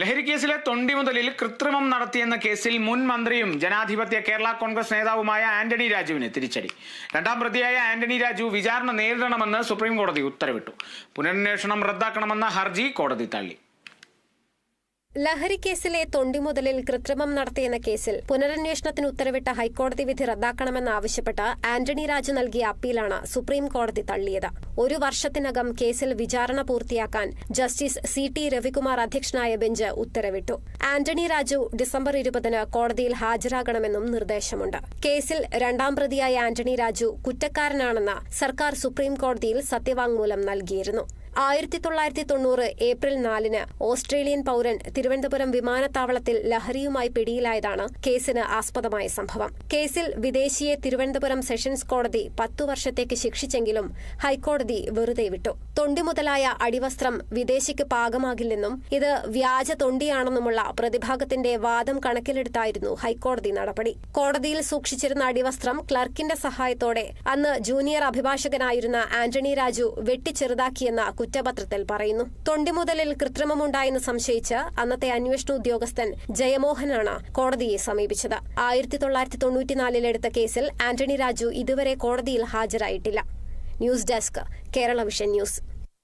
ലഹരി കേസിലെ തൊണ്ടി മുതലിൽ കൃത്രിമം നടത്തിയെന്ന കേസിൽ മുൻ മന്ത്രിയും ജനാധിപത്യ കേരള കോൺഗ്രസ് നേതാവുമായ ആന്റണി രാജുവിന് തിരിച്ചടി. രണ്ടാം പ്രതിയായ ആന്റണി രാജു വിചാരണ നേരിടണമെന്ന് സുപ്രീം കോടതി ഉത്തരവിട്ടു. പുനരന്വേഷണം റദ്ദാക്കണമെന്ന ഹർജി കോടതി തള്ളി. ലഹരിക്കേസിലെ തൊണ്ടിമുതലിൽ കൃത്രിമം നടത്തിയെന്ന കേസിൽ പുനരന്വേഷണത്തിന് ഉത്തരവിട്ട ഹൈക്കോടതി വിധി റദ്ദാക്കണമെന്നാവശ്യപ്പെട്ട് ആന്റണി രാജു നൽകിയ അപ്പീലാണ് സുപ്രീം കോടതി തള്ളിയത്. ഒരു വർഷത്തിനകം കേസിൽ വിചാരണ പൂർത്തിയാക്കാൻ ജസ്റ്റിസ് സി ടി രവികുമാർ അധ്യക്ഷനായ ബെഞ്ച് ഉത്തരവിട്ടു. ആന്റണി രാജു ഡിസംബർ ഇരുപതിന് കോടതിയിൽ ഹാജരാകണമെന്നും നിർദ്ദേശമുണ്ട്. കേസിൽ രണ്ടാം പ്രതിയായ ആന്റണി രാജു കുറ്റക്കാരനാണെന്ന് സർക്കാർ സുപ്രീം കോടതിയിൽ സത്യവാങ്മൂലം നൽകിയിരുന്നു. ആയിരത്തി തൊള്ളായിരത്തി തൊണ്ണൂറ് ഏപ്രിൽ നാലിന് ഓസ്ട്രേലിയൻ പൗരൻ തിരുവനന്തപുരം വിമാനത്താവളത്തിൽ ലഹരിയുമായി പിടിയിലായതാണ് കേസിന് ആസ്പദമായ സംഭവം. കേസിൽ വിദേശിയെ തിരുവനന്തപുരം സെഷൻസ് കോടതി പത്തു വർഷത്തേക്ക് ശിക്ഷിച്ചെങ്കിലും ഹൈക്കോടതി വെറുതെ വിട്ടു. തൊണ്ടി മുതലായ അടിവസ്ത്രം വിദേശിക്ക് പാകമാകില്ലെന്നും ഇത് വ്യാജ തൊണ്ടിയാണെന്നുമുള്ള പ്രതിഭാഗത്തിന്റെ വാദം കണക്കിലെടുത്തായിരുന്നു ഹൈക്കോടതി നടപടി. കോടതിയിൽ സൂക്ഷിച്ചിരുന്ന അടിവസ്ത്രം ക്ലർക്കിന്റെ സഹായത്തോടെ അന്ന് ജൂനിയർ അഭിഭാഷകനായിരുന്ന ആന്റണി രാജു വെട്ടിച്ചെറുതാക്കിയെന്ന കുറ്റപത്രത്തിൽ പറയുന്നു. തൊണ്ടിമുതലിൽ കൃത്രിമമുണ്ടായെന്ന് സംശയിച്ച് അന്നത്തെ അന്വേഷണ ഉദ്യോഗസ്ഥൻ ജയമോഹനാണ് കോടതിയെ സമീപിച്ചത്. ആയിരത്തി തൊള്ളായിരത്തി തൊണ്ണൂറ്റിനാലിൽ എടുത്ത കേസിൽ ആന്റണി രാജു ഇതുവരെ കോടതിയിൽ ഹാജരായിട്ടില്ല. News desk Kerala vision news.